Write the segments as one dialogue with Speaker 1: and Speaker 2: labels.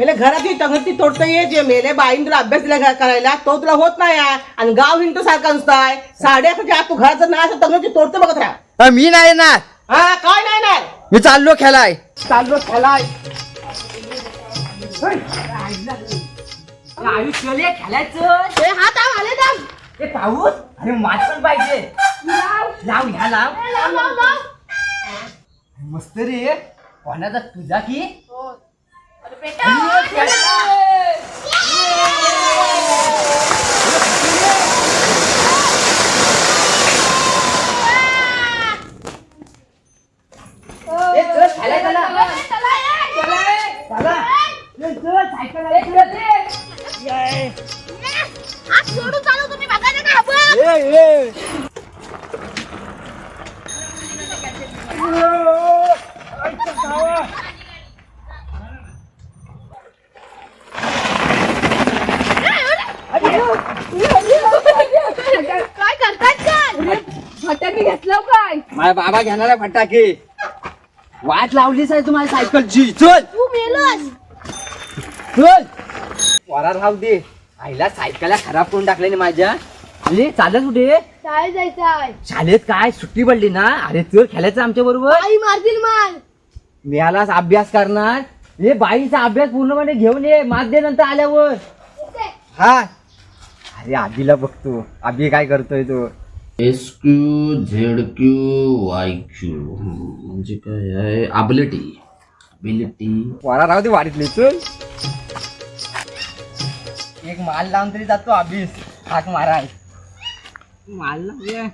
Speaker 1: मेले घरातली तंगती तोडता ये जे मेले बाईन तुला अभ्यास दिला घरा- करायला. तो तुला होत नाही आहे. आणि गाव हिंदू सारखा नुसताय साडे अकराच्या आत तू घराचं नाही असं तंगती तोडते बघत राहा.
Speaker 2: अ, मी नाही येणार.
Speaker 1: हा काय नाही नाही
Speaker 2: मी चाललो खेळाय.
Speaker 1: चाललो खेळाय.
Speaker 2: आयुष्य खेळायचं.
Speaker 1: ते हात आव आले ना
Speaker 2: ते पाऊस अरे माझ पण पाहिजे. लाव. ह्या लाव. मस्त रे. कोणाचा तुझा की? ए, चल, खेळायला चला. चला. चल, चल, सायकल आली, चल. ए, ए.
Speaker 3: काय करतात काय फटाके घेतलं काय?
Speaker 2: माझा बाबा घेणार आहे फटाके. वाट लावलीच आहे तुम्हाला सायकलची. चल.
Speaker 3: तू मेलोस.
Speaker 2: चल. वरा राहू दे. आईला सायकलला खराब करून टाकल्याने माझ्या. अरे चालत कुठे?
Speaker 3: काय जायचं आहे.
Speaker 2: शाळेत काय? सुट्टी पडली ना? अरे चल खेळायचं आमच्या बरोबर.
Speaker 3: आई मारतील मान
Speaker 2: मिळालाच अभ्यास करणार. हे बाईचा अभ्यास पूर्णपणे घेऊन ये. माध्ये नंतर आल्यावर. हा. अरे आबीला बघतो आबी काय करतोय तो.
Speaker 4: S Q Z Q Y Q. म्हणजे काय आहे? ॲबिलिटी ॲबिलिटी
Speaker 2: वरा राहू दे वारीतले चल. एक माल लावून तरी जातो अभीस हाक माराय. माल लावूया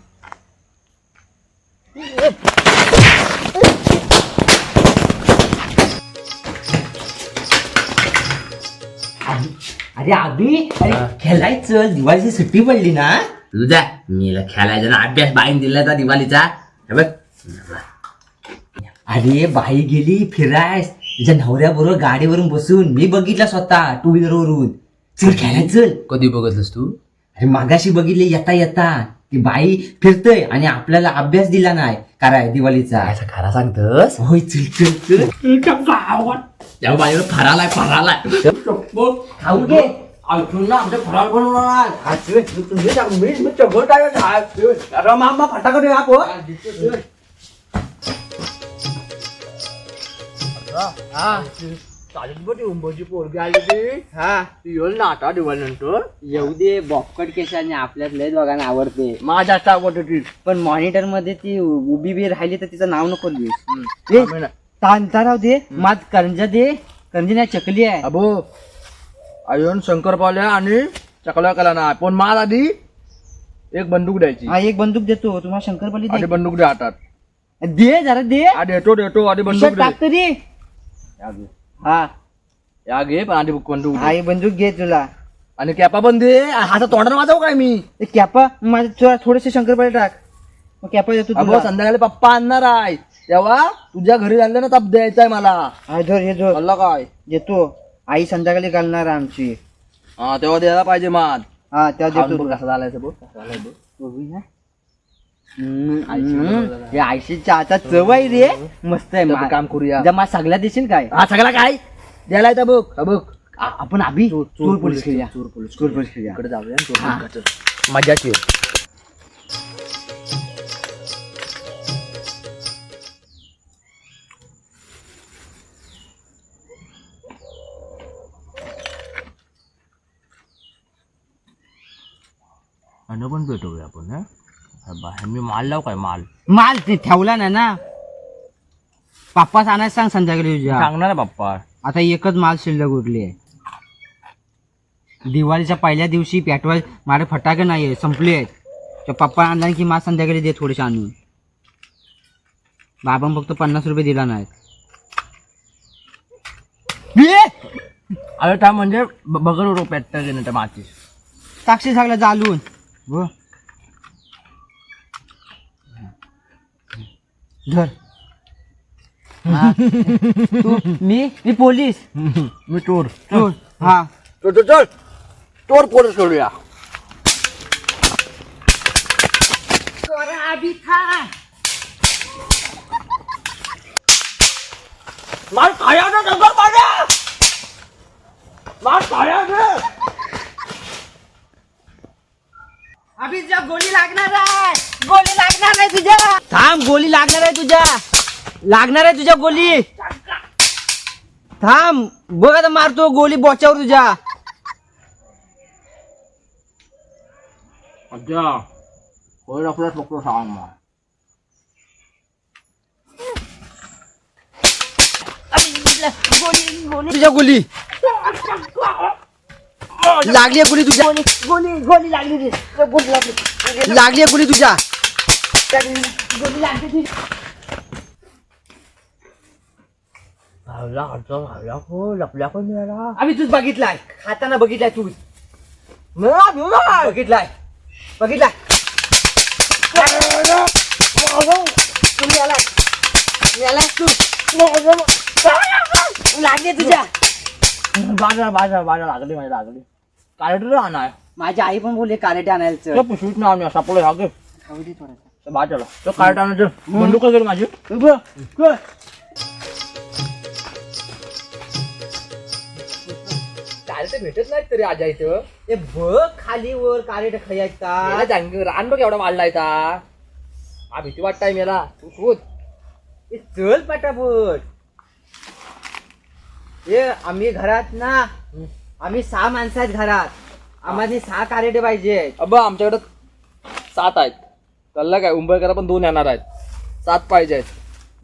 Speaker 2: अरे अभि अरे खेळायचं. दिवाळीची सुट्टी पडली ना?
Speaker 4: तुझा. मीला खेळायचा ना अभ्यास बाईन दिला होता दिवाळीचा. हे बघ.
Speaker 2: अरे बाई गेली फिरायस. तिच्या नवऱ्या बरोबर गाडीवरून बसून. मी बघितलं स्वतः टू व्हीलर वरून. चल खेळायला चल.
Speaker 4: कधी बघितलंस तू?
Speaker 2: अरे मागाशी बघितले येता येता. ती बाई फिरतय आणि आपल्याला अभ्यास दिला नाही. कराय दिवाळीचा.
Speaker 4: असं खरा सांगतस?
Speaker 2: होय चल चल चल.
Speaker 4: त्या बाईवर फरालाय फरालाय.
Speaker 2: खाऊ घे. आमच्या फराळ बनवणार येऊ दे बॉपकट केसाने आपल्यात लय दोघांना आवडते
Speaker 1: माझ्या आवडत
Speaker 2: पण मॉनिटरमध्ये ती उभी बी राहिली तर तिचं नाव नको लिहूस तांता राहू दे माझ करंजा दे करंजी नाही चकली आहे
Speaker 1: अबो अजून शंकरपाल्या आणि चकल्या कला ना पण माल आधी एक बंदूक द्यायची.
Speaker 2: हा एक बंदूक देतो. तुम्हाला शंकरपाली
Speaker 1: आधी
Speaker 2: दे
Speaker 1: बंदूक द्या हातात.
Speaker 2: दे जरा दे.
Speaker 1: आधी देतो देतो आधी बंदूक
Speaker 2: खिशात टाक तरी.
Speaker 1: दे
Speaker 2: हा.
Speaker 1: या घे पण आधी बंदूक दे.
Speaker 2: हा ही बंदूक घे तुला.
Speaker 1: आणि कॅपा पण दे. हातात तोंडाने वाजव काय मी?
Speaker 2: ते कॅपा माझ्या तुला थोडेसे शंकरपाली टाक. मग कॅपा देतो
Speaker 1: अगो
Speaker 2: तुला.
Speaker 1: संध्याकाळी पप्पा आणणार आहे. तेव्हा तुझ्या घरी झालं ना तप द्यायचाय मला.
Speaker 2: हा धर हे
Speaker 1: कळलं काय?
Speaker 2: देतो. आई संध्याकाळी घालणार आमची.
Speaker 1: हा तेव्हा द्यायला पाहिजे मात
Speaker 2: हा
Speaker 1: खाऊन
Speaker 2: देतो.
Speaker 1: कसा झालाय बघ. कसा झालाय बघ.
Speaker 2: बघूया. हम्म, हम्म. हे चहाचा चव आहे रे. मस्त आहे
Speaker 1: त्याचं
Speaker 2: मा-
Speaker 1: काम करूया.
Speaker 2: जमा सगळ्या देशील काय?
Speaker 1: हा सगळा काय? द्यायला येतं बघ. हा बघ.
Speaker 2: आ- आपण अभि चोर पोलीस खेळूया.
Speaker 1: चोर पोलीस
Speaker 2: चोर पोलीस खेळूया.
Speaker 1: इकडे जाऊया. मजाची
Speaker 4: अन्न पण भेटूया आपण हा? बाहेर मी माल लाव काय? माल.
Speaker 2: माल ते ठेवला नाही ना. पाप्पाच आणायला सांग संध्याकाळी उद्या.
Speaker 4: सांगणार आहे बाप्पा
Speaker 2: आता एकच माल शिल्लक उरली आहे. दिवाळीच्या पहिल्या दिवशी पेटवाय माझे फटाके नाही आहे संपले आहेत. तर पप्पा आणला की माल संध्याकाळी दे थोडेसे आणून. बाबा फक्त पन्नास रुपये दिला नाही
Speaker 1: अरे त्या म्हणजे ब- बगर घेणं त्या माती
Speaker 2: साक्षी सगळं जालून. व धर हा. तू मी मी पोलीस
Speaker 1: मी चोर
Speaker 2: तू हा
Speaker 1: चल चल चल चोर पोलीस करूया माल खाया ना शंकर पाड्या
Speaker 2: अभि तुझ्या गोली लागणार आहे गोली लागणार आहे तुझ्या थांब गोली लागणार आहे तुझ्या लागणार आहे तुझ्या गोली थांब बघ आता मारतो गोली बोच्यावर तुझ्या
Speaker 4: अच्छा सांग मग
Speaker 2: तुझ्या गोली लागली आहे गोली तुझ्या.
Speaker 3: गोली गोली लागली रे. गोली लागली.
Speaker 2: लागली आहे गोली तुझ्या.
Speaker 3: गोली लागली ती.
Speaker 2: आम्ही तूच बघितलाय. खाताना बघितलाय तू बघितलाय. बघितलाय. तू. लागली आहे तुझ्या.
Speaker 4: बाजार बाजार बाजार लागली माझी लागली. कार्ड आणा
Speaker 2: माझी आई पण बोलले चल.
Speaker 4: तो पिशवीत ना आम्ही सापडलो ह्या गे
Speaker 2: खाऊ दे थोडासा.
Speaker 4: तो बाजारला तो कार्ड आणायचं. बंदूक गेली माझी.
Speaker 2: उभं, उभं.
Speaker 4: कार्ड भेटत नाही तरी आजा इथं.
Speaker 2: ए बघ खाली वर कारेट खायचा
Speaker 4: रान बघ एवढा वाढलाय ता हा भीती वाटताय मला. तू शोध.
Speaker 2: ए, चल पटापट. ए आम्ही घरात ना आम्ही सहा माणसं आहेत घरात. आम्हाला सहा कारेटे पाहिजे
Speaker 4: अबा आमच्याकडे सात आहेत. कल्ला काय उंबरकरा पण दोन येणार आहेत. सात पाहिजे आहेत.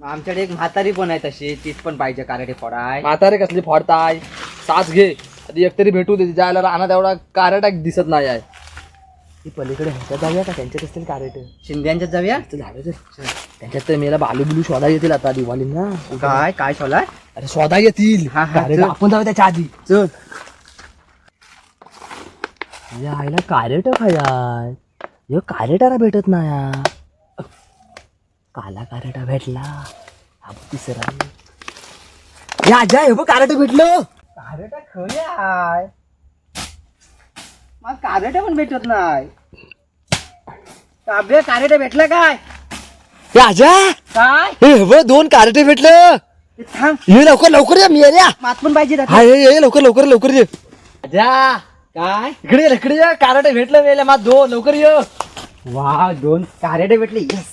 Speaker 2: आमच्याकडे एक म्हातारी पण आहे तशी तीच पण पाहिजे कारेटे फोडाय.
Speaker 4: म्हातारे कसली फोडताय? सात घे. आधी एकतरी भेटू दे जायला राहणार एवढा कारेटा दिसत नाही आहे. ती पलीकडे ह्याच्यात जाऊया का? त्यांच्यात असतील कारेट
Speaker 2: शिंद्यांच्यात जाऊया?
Speaker 4: झालं त्यांच्यात तर मेला बालू बिलू शोधा येतील आता दिवाळीला
Speaker 2: काय काय शोलाय
Speaker 4: अरे शोधा येतील.
Speaker 2: हा, हा,
Speaker 4: कारेट
Speaker 2: चल.
Speaker 4: आपण जाऊ त्याच्या आधी.
Speaker 2: चल.
Speaker 4: या आईला कारेट खायाय हे कारेटाला भेटत नाही हा. काला कारेटा भेटला. हा तिसरा. या आजा हे बघ कारेट भेटलं.
Speaker 2: कारेटा खरी आहे मग कारेटा पण भेटत नाही. अबे कारेटा भेटला काय?
Speaker 4: या आजा
Speaker 2: काय?
Speaker 4: हे बघ दोन कारेटे भेटलं.
Speaker 2: थांब.
Speaker 4: ये लवकर लवकर या मी या
Speaker 2: मात पण पाहिजे ना.
Speaker 4: हा ये ये लवकर लवकर लवकर ये.
Speaker 2: जा. काय?
Speaker 4: इकडे ये, इकडे या. कारेटे भेटलं मेल्या मा दोन लवकर ये.
Speaker 2: वा दोन कारेटे भेटले. यस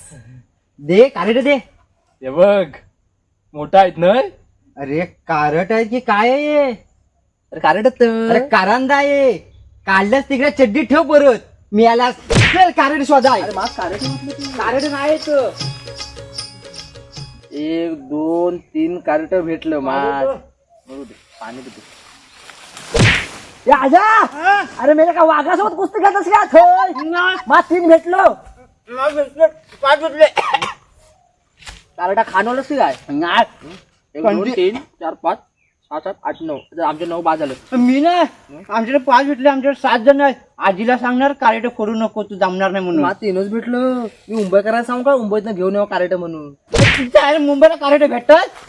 Speaker 2: दे कारेटे दे.
Speaker 4: हे बघ. मोठा आहेत ना?
Speaker 2: अरे कारट आहे की काय आहे हे?
Speaker 4: अरे कारेट
Speaker 2: अरे कारंदा आहे. काढल्यास तिकडे चड्डी ठेव परत. मी आला चल कारेट शोधा. कारेट नाही येत.
Speaker 4: एक दोन तीन कार्ट भेटलं माझ पाणी
Speaker 2: आजा अरे मेरे का वाघासोबत कुस्ती खेळतस का? थोय मा तीन भेटलो. पाच भेटले.
Speaker 4: कार्टा खानवलंच की काय एक दोन
Speaker 2: कोणती?
Speaker 4: तीन चार पाच. सात आठ नऊ. आता आमचे नऊ बाद झालं.
Speaker 2: मी ना आमच्याकडे पाच भेटले आमच्याकडे सात जण आहेत. आजीला सांगणार कारेट फोडू नको तू जमणार नाही म्हणून.
Speaker 4: मला तीनच भेटलं. मी मुंबई करायला सांगू का? मुंबईत घेऊन येऊ कार्ट म्हणून.
Speaker 2: तिथे आहे मुंबईला
Speaker 4: काय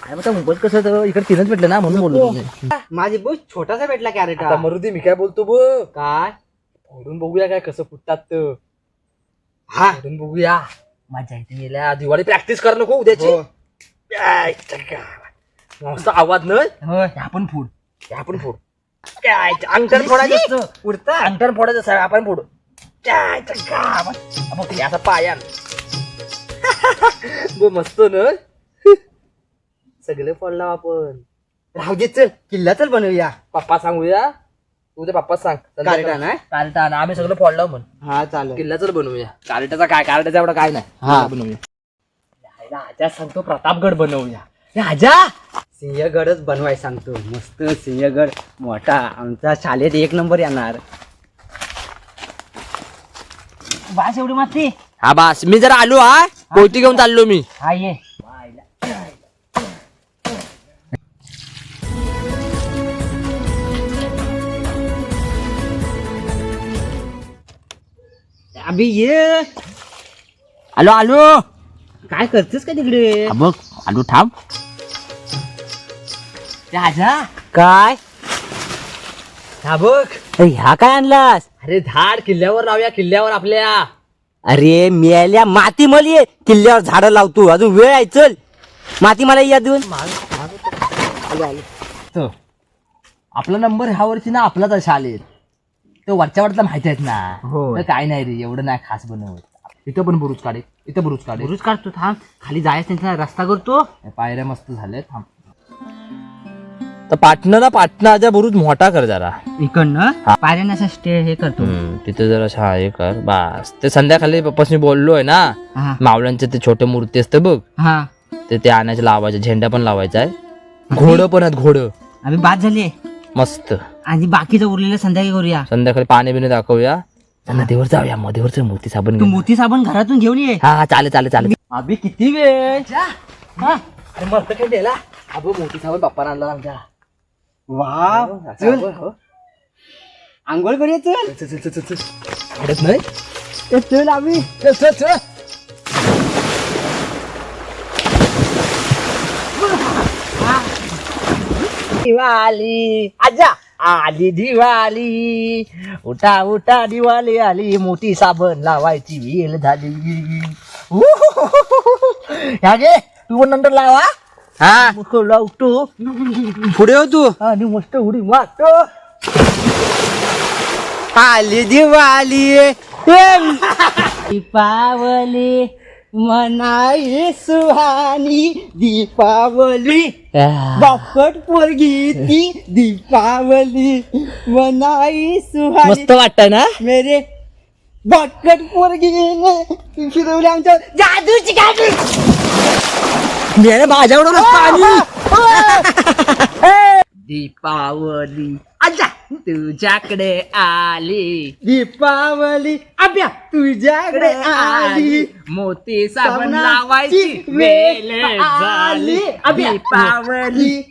Speaker 4: म्हणता मुंबईत कसं तर इकडे तीनच भेटलं ना म्हणून बोललो तुम्ही.
Speaker 2: माझी बस छोटासा भेटला कॅरेट
Speaker 4: आता मरुदी मी काय बोलतो ब
Speaker 2: काय?
Speaker 4: फोडून बघूया काय कसं फुटतात तर
Speaker 2: हा.
Speaker 4: फोडून बघूया. माझ्या इथे गेल्या दिवाळी प्रॅक्टिस कर नको उद्याची.
Speaker 2: हो.
Speaker 4: चक्का. मस्त आवाज न
Speaker 2: होय.
Speaker 4: आपण फोड. हे आपण फोड. काय अंगठण फोडायचं असतं.
Speaker 2: उडता
Speaker 4: अंगठण फोडायचं असं आपण फोडू. काय चक्का. बघ हे असा पायान ब मस्त न सगळे फोडला आपण.
Speaker 2: राहू दे चल. किल्ला चल बनवूया.
Speaker 4: पप्पा सांगूया. तू ते पप्पा सांग.
Speaker 2: कारेटा ना?
Speaker 4: कारेटा ना आम्ही सगळं फोडलं म्हण
Speaker 2: हा चालेल.
Speaker 4: किल्ल्याच बनवूया. कारेटाचा काय? कारेटाचा एवढा काय नाही.
Speaker 2: हा.
Speaker 4: बनवूया. राजा सांगतो प्रतापगड बनवूया. राजा!
Speaker 2: सिंहगडच बनवाय सांगतो मस्त सिंहगड. मोठा. आमचा शाळेत एक नंबर येणार. बास एवढी माती.
Speaker 4: हा बास. मी जरा आलो हा. कोयती घेऊन चाललो मी.
Speaker 2: हा ये. अबे ये.
Speaker 4: आलो आलो.
Speaker 2: काय करतेस का तिकडे?
Speaker 4: बघ. आलो थांब.
Speaker 2: राजा? काय? हा बघ
Speaker 4: ह्या काय आणलास?
Speaker 2: अरे झाड किल्ल्यावर लावूया किल्ल्यावर आपल्या.
Speaker 4: अरे मेल्या माती मली किल्ल्यावर झाडं लावतो अजून वेळ आहे चल. माती मला या देऊन आपला नंबर ह्या वर्षी ना आपलाच अशा आलेत. तो वरच्या वरचा माहिती आहेत ना. तर काय नाही रे एवढं नाही खास बनवत. इथं पण बुरुज काढे इथं बुरुज काढे.
Speaker 2: बुरुज काढतो थांब. खाली जायचं त्यांचा रस्ता करतो.
Speaker 4: पायऱ्या मस्त झाल्या थांब. तर पाटणं ना पाटणाचा बुरुज मोठा कर जरा.
Speaker 2: इकडनं? पायऱ्यांना असं स्टे हे करतो.
Speaker 4: तिथे जरा हा हे कर बस. ते संध्याकाळी पप्पाशी बोललोय ना
Speaker 2: हा.
Speaker 4: मावळ्यांचे ते छोटे मूर्ती असते बघ.
Speaker 2: हा.
Speaker 4: ते ते आणायचे लावायचे झेंडा पण लावायचा आहे. घोडं पण आहेत घोडं.
Speaker 2: आम्ही बाद झाली
Speaker 4: मस्त.
Speaker 2: आणि बाकीचं उरलेलं संध्याकाळी करूया.
Speaker 4: संध्याकाळी पाणी बिणी दाखवूया. नदीवर जाऊया नदीवरचं मूर्ती साबण
Speaker 2: तू
Speaker 4: घेऊन.
Speaker 2: मोती साबण घरातून घेऊन ये.
Speaker 4: हा हा चालेल चालेल चालेल.
Speaker 2: अभि किती वेळ?
Speaker 4: हा. अरे मस्त काय दिला अबो मोठी साबण पप्पा आणला आमच्या.
Speaker 2: वा चल. आंघोळ करूया चल.
Speaker 4: आवडत नाही?
Speaker 2: ए, चल आम्ही.
Speaker 4: चल चल चल.
Speaker 2: दिवाळी आजा. आली दिवाळी उठा उठा दिवाळी आली. मोठी साबण लावायची वेल झाली. ह्या गे तू पण नंतर लावा.
Speaker 4: हा?
Speaker 2: मस्त लावतो.
Speaker 4: पुढे हो तू.
Speaker 2: आणि मस्त उडी मारतो.
Speaker 4: आली दिवाळी
Speaker 2: दीपावली मनाई सुहानी. दीपावली. बापट पोरगी ती दीपावली. मनाई सुहानी.
Speaker 4: मस्त वाटत ना?
Speaker 2: मेरे बाटकट पोरगीने. फिरवले आमच्या जादूची गाडी
Speaker 4: मेरे माझ्याकडून
Speaker 2: दीपावली। आजा तुझ्याकडे आली। दीपावली अभ्या तुझ्याकडे आली।
Speaker 4: मोती
Speaker 2: साबण लावायची वेळ झाली.
Speaker 4: दीपावली।
Speaker 2: दीपावली।